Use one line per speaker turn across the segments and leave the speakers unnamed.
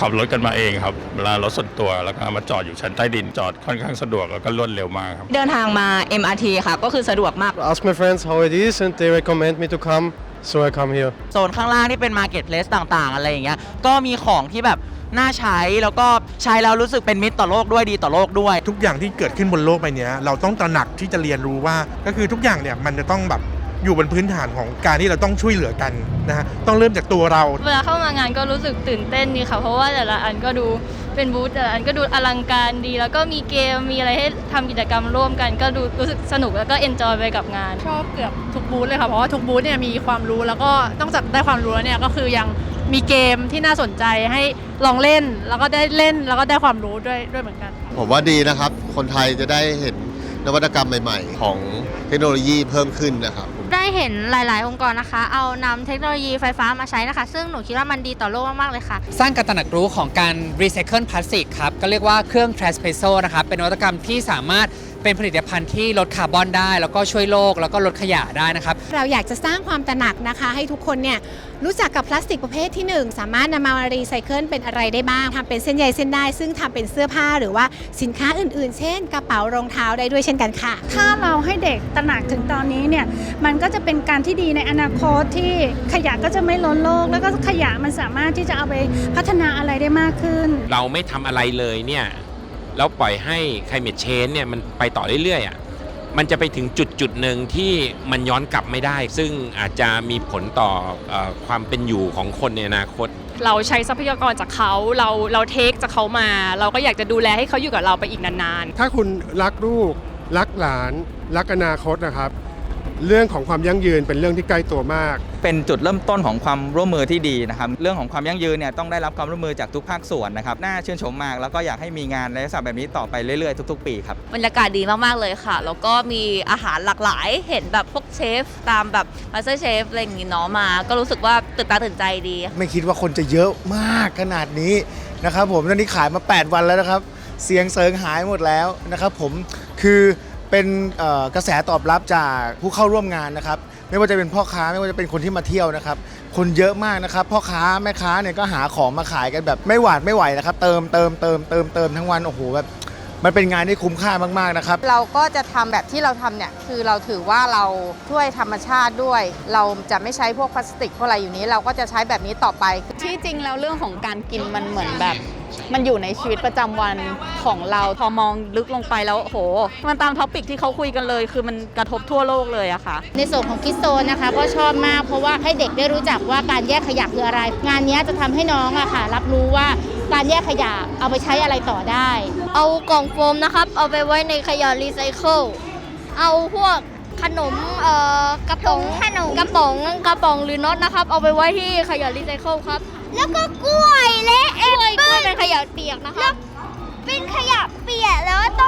ขับรถกันมาเองครับเวลารถส่วนตัวแล้วก็มาจอดอยู่ชั้นใต้ดินจอดค่อนข้างสะดวกแล้วก็รวดเร็วมากครับ
เดินทางมา MRT ค่ะ ก็คือสะดวกมาก
ask my friends how it is and they recommend me to come so I come here
โซนข้างล่างที่เป็นมาร์เก็ตเพลสต่างๆ อะไรอย่างเงี้ยก็มีของที่แบบน่าใช้แล้วก็ใช้แล้วรู้สึกเป็นมิตรต่อโลกด้วยดีต่อโลกด้วย
ทุกอย่างที่เกิดขึ้นบนโลกใบเนี้ยเราต้องตระหนักที่จะเรียนรู้ว่า ก็คือทุกอย่างเนี่ยมันจะต้องแบบ อยู่บนพื้นฐานของการที่เราต้องช่วยเหลือกันนะฮะต้องเริ่มจากตัวเรา
เวลาเข้ามางานก็รู้สึกตื่นเต้นดีค่ะ เพราะว่าแต่ละอันก็ดูเป็นบูธแต่ละอันก็ดูอลังการดี แล้วก็มีเกมมีอะไรให้ทำกิจกรรมร่วมกัน ก็ดูรู้สึกสนุกแล้วก็เอนจอยไปกับงาน
ชอบเกือบทุกบูธเลยค่ะ เพราะว่าทุกบูธเนี่ยมีความรู้แล้วก็นอกจากได้ความรู้แล้วเนี่ยก็คือยังมีเกมที่น่าสนใจให้ลองเล่นแล้วก็ได้เล่นแล้วก็ได้ความรู้ด้วยด้วยเหมือนกัน
ผมว่าดีนะครับ คนไทยจะได้เห็นนวัตกรรมใหม่ ๆ ของเทคโนโลยีเพิ่มขึ้นนะครับ
ได้เห็นหลาย ๆ องค์กรนะคะ เอานำเทคโนโลยีไฟฟ้ามาใช้นะคะ ซึ่งหนูคิดว่ามันดีต่อโลกมาก ๆ เลยค่ะ
สร้างการตระหนักรู้ของการรีไซเคิลพลาสติกครับ ก็เรียกว่าเครื่อง t r a n s p r e s s o นะครับ เป็นนวัตกรรมที่สามารถเป็นผลิตภัณฑ์ที่ลดคาร์บอนได้ แล้วก็ช่วยโลกแล้วก็ลดขยะได้นะครับ
เราอยากจะสร้างความตระหนักนะคะ ให้ทุกคนเนี่ยรู้จักกับพลาสติกประเภทที่ 1 สามารถนำมารีไซเคิลเป็นอะไรได้บ้างทำเป็นเส้นใยเส้นได้ ซึ่งทำเป็นเสื้อผ้าหรือว่าสินค้าอื่น ๆ เช่น กระเป๋ารองเท้าได้ด้วยเช่นกันค่ะ
ถ้าเราให้เด็กตระหนักถึงตอนนี้เนี่ยมันก็จะเป็นการที่ดีในอนาคตที่ขยะก็จะไม่ล้นโลก แล้วก็ขยะมันสามารถที่จะเอาไปพัฒนาอะไรได้มากขึ้น
เราไม่ทำอะไรเลยเนี่ย แล้วปล่อยให้ climate change เนี่ยมันไปต่อเรื่อยๆอะมันจะไปถึงจุดจุดหนึ่งที่มันย้อนกลับไม่ได้ ซึ่งอาจจะมีผลต่อเออความเป็นอยู่ของคนในอนาคต
เราใช้ทรัพยากรจากเขาเราเราเทคจากเขามา เราก็อยากจะดูแลให้เขาอยู่กับเราไปอีกนานๆ
ถ้าคุณรักลูกรักหลาน รักอนาคตนะครับ เรื่องของความยั่งยืนเป็นเรื่องที่ใกล้ตัวมาก
เป็นจุดเริ่มต้นของความร่วมมือที่ดีนะครับเรื่องของความยั่งยืนเนี่ยต้องได้รับความร่วมมือจากทุกภาคส่วนนะครับน่าชื่นชมมาก แล้วก็อยากให้มีงานในลักษณะแบบนี้ต่อไปเรื่อยๆทุกๆ ปีครับ
บรรยากาศดีมากๆเลยค่ะ แล้วก็มีอาหารหลากหลายเห็นแบบพวกเชฟตามแบบมาสเตอร์เชฟอะไรอย่างงี้เนาะมา ก็รู้สึกว่าตื่นตาตื่นใจดี
ไม่คิดว่าคนจะเยอะมากขนาดนี้นะครับผมตอนนี้ขายมา 8 วันแล้วนะครับ เสียงเสริงหายหมดแล้วนะครับผมคือ เป็นเอ่อกระแสตอบรับจากผู้เข้าร่วมงานนะครับ ไม่ว่าจะเป็นพ่อค้าไม่ว่าจะเป็นคนที่มาเที่ยวนะครับ คนเยอะมากนะครับ พ่อค้าแม่ค้าเนี่ยก็หาของมาขายกันแบบไม่หวาดไม่ไหวนะครับ เติมเติมเติมเติมเติมทั้งวันโอ้โหแบบมันเป็นงานที่คุ้มค่ามากๆนะครับ
เราก็จะทำแบบที่เราทำเนี่ยคือเราถือว่าเราช่วยธรรมชาติด้วย เราจะไม่ใช้พวกพลาสติกพวกอะไรอยู่นี้ เราก็จะใช้แบบนี้ต่อไป
ที่จริงแล้วเรื่องของการกินมันเหมือนแบบ มันอยู่ในชีวิตประจำวันของเราพอมองลึกลงไปแล้วโห มันตามท็อปิกที่เขาคุยกันเลย คือมันกระทบทั่วโลกเลยอะค่ะ
ในส่วนของคิดโซนนะคะก็ชอบมากเพราะว่าให้เด็กได้รู้จักว่าการแยกขยะคืออะไร งานนี้จะทำให้น้องอะค่ะ รับรู้ว่าการแยกขยะเอาไปใช้อะไรต่อได้
เอากล่องโฟมนะครับ เอาไปไว้ในขยะรีไซเคิลเอาพวก ขนมเอ่อกระป๋องขนมกระป๋องกระป๋องหรือน็อตนะครับ เอาไปไว้ที่ขยะรีไซเคิลครับแล้วก็กล้วยและแอปเปิ้ลกล้วยเป็นขยะเปียกนะครับเป็นขยะเปียกแล้วต้องใส่ถังขยะข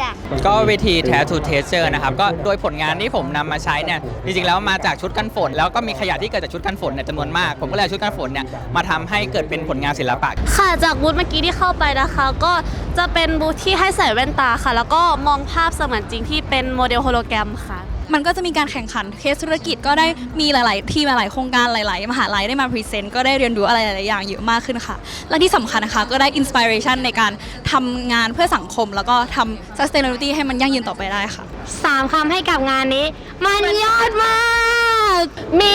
ยะเปียก
ก็เวที t a t t o o Taster นะครับ ก็โดยผลงานที่ผมนำมาใช้เนี่ย จริงๆ แล้วมาจากชุดกันฝน แล้วก็มีขยะที่เกิดจากชุดกันฝนเนี่ยจำนวนมาก ผมก็เลยเอาชุดกันฝนเนี่ยมาทำให้เกิดเป็นผลงานศิลปะ
ค่ะจากบูธเมื่อกี้ที่เข้าไปนะคะ ก็จะเป็นบูธที่ให้ใส่แว่นตาค่ะ แล้วก็มองภาพเสมือนจริงที่เป็นโมเดลโฮโลแกรมค่ะ
มันก็จะมีการแข่งขันเคสธุรกิจก็ได้มีหลาย ๆ ทีมหลาย ๆ โครงการหลาย ๆ มหาลัยได้มาพรีเซนต์ก็ได้เรียนรู้อะไรหลาย ๆ อย่างเยอะมากขึ้นค่ะ และที่สำคัญนะคะก็ได้อินสปิเรชันในการทำงานเพื่อสังคม แล้วก็ทำ sustainability ให้มันยั่งยืนต่อไปได้ค่ะ
สามคำให้กับงานนี้ มันยอดมาก มี